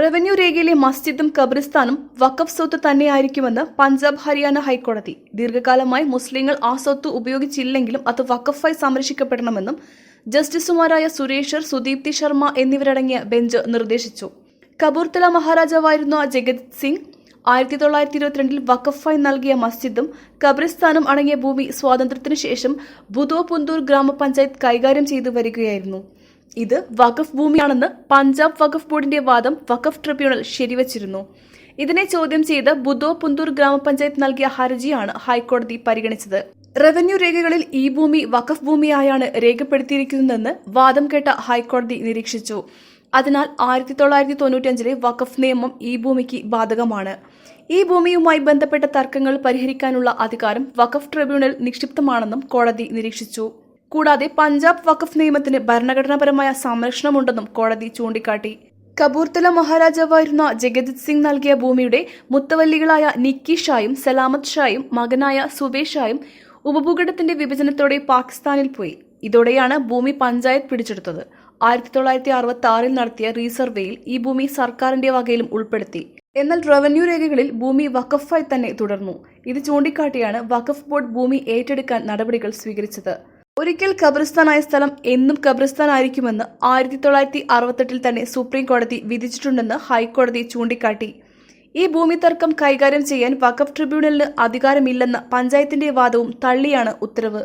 Revenue രേഖയിലെ മസ്ജിദും ഖബറിസ്ഥാനും വഖഫ് സ്വത്ത് തന്നെയായിരിക്കുമെന്ന് പഞ്ചാബ് ഹരിയാന ഹൈക്കോടതി. ദീർഘകാലമായി മുസ്ലിങ്ങൾ ആ സ്വത്ത് ഉപയോഗിച്ചില്ലെങ്കിലും അത് വഖഫായി സംരക്ഷിക്കപ്പെടണമെന്നും ജസ്റ്റിസുമാരായ സുരേഷർ സുദീപ്തി ശർമ്മ എന്നിവരടങ്ങിയ ബെഞ്ച് നിർദ്ദേശിച്ചു. കപൂർത്തല മഹാരാജാവായിരുന്ന ജഗത് സിംഗ് ആയിരത്തി തൊള്ളായിരത്തി ഇരുപത്തിരണ്ടിൽ വഖഫായി നൽകിയ മസ്ജിദും ഖബറിസ്ഥാനും അടങ്ങിയ ഭൂമി സ്വാതന്ത്ര്യത്തിനു ശേഷം ബുദോ പുന്തൂർ ഗ്രാമപഞ്ചായത്ത് കൈകാര്യം ചെയ്തു വരികയായിരുന്നു. ഇത് വഖഫ് ഭൂമിയാണെന്ന് പഞ്ചാബ് വഖഫ് ബോർഡിന്റെ വാദം വഖഫ് ട്രിബ്യൂണൽ ശരിവച്ചിരുന്നു. ഇതിനെ ചോദ്യം ചെയ്ത് ബുദോ പുന്തൂർ ഗ്രാമപഞ്ചായത്ത് നൽകിയ ഹർജിയാണ് ഹൈക്കോടതി പരിഗണിച്ചത്. റവന്യൂ രേഖകളിൽ ഈ ഭൂമി വഖഫ് ഭൂമിയായാണ് രേഖപ്പെടുത്തിയിരിക്കുന്നതെന്ന് വാദം കേട്ട ഹൈക്കോടതി നിരീക്ഷിച്ചു. അതിനാൽ ആയിരത്തി തൊള്ളായിരത്തി തൊണ്ണൂറ്റിയഞ്ചിലെ വഖഫ് നിയമം ഈ ഭൂമിക്ക് ബാധകമാണ്. ഈ ഭൂമിയുമായി ബന്ധപ്പെട്ട തർക്കങ്ങൾ പരിഹരിക്കാനുള്ള അധികാരം വഖഫ് ട്രിബ്യൂണൽ നിക്ഷിപ്തമാണെന്നും കോടതി നിരീക്ഷിച്ചു. കൂടാതെ പഞ്ചാബ് വഖഫ് നിയമത്തിന് ഭരണഘടനാപരമായ സംരക്ഷണമുണ്ടെന്നും കോടതി ചൂണ്ടിക്കാട്ടി. കപൂർത്തല മഹാരാജാവായിരുന്ന ജഗജിത് സിംഗ് നൽകിയ ഭൂമിയുടെ മുത്തവല്ലികളായ നിക്കി ഷായും സലാമത് ഷായും മകനായ സുബേഷ് ഷായും ഉപഭൂഖണ്ഡത്തിന്റെ വിഭജനത്തോടെ പാകിസ്ഥാനിൽ പോയി. ഇതോടെയാണ് ഭൂമി പഞ്ചായത്ത് പിടിച്ചെടുത്തത്. ആയിരത്തി തൊള്ളായിരത്തി അറുപത്തി ആറിൽ നടത്തിയ റീസർവേയിൽ ഈ ഭൂമി സർക്കാരിന്റെ വകയിലും ഉൾപ്പെടുത്തി. എന്നാൽ റവന്യൂ രേഖകളിൽ ഭൂമി വഖഫായി തന്നെ തുടർന്നു. ഇത് ചൂണ്ടിക്കാട്ടിയാണ് വഖഫ് ബോർഡ് ഭൂമി ഏറ്റെടുക്കാൻ നടപടികൾ സ്വീകരിച്ചത്. ഒരിക്കൽ ഖബറിസ്ഥാനായ സ്ഥലം എന്നും ഖബറിസ്ഥാനായിരിക്കുമെന്ന് ആയിരത്തി തൊള്ളായിരത്തി അറുപത്തെട്ടിൽ തന്നെ സുപ്രീം കോടതി വിധിച്ചിട്ടുണ്ടെന്ന് ഹൈക്കോടതി ചൂണ്ടിക്കാട്ടി. ഈ ഭൂമി തർക്കം കൈകാര്യം ചെയ്യാൻ വഖഫ് ട്രിബ്യൂണലിന് അധികാരമില്ലെന്ന പഞ്ചായത്തിന്റെ വാദവും തള്ളിയാണ് ഉത്തരവ്.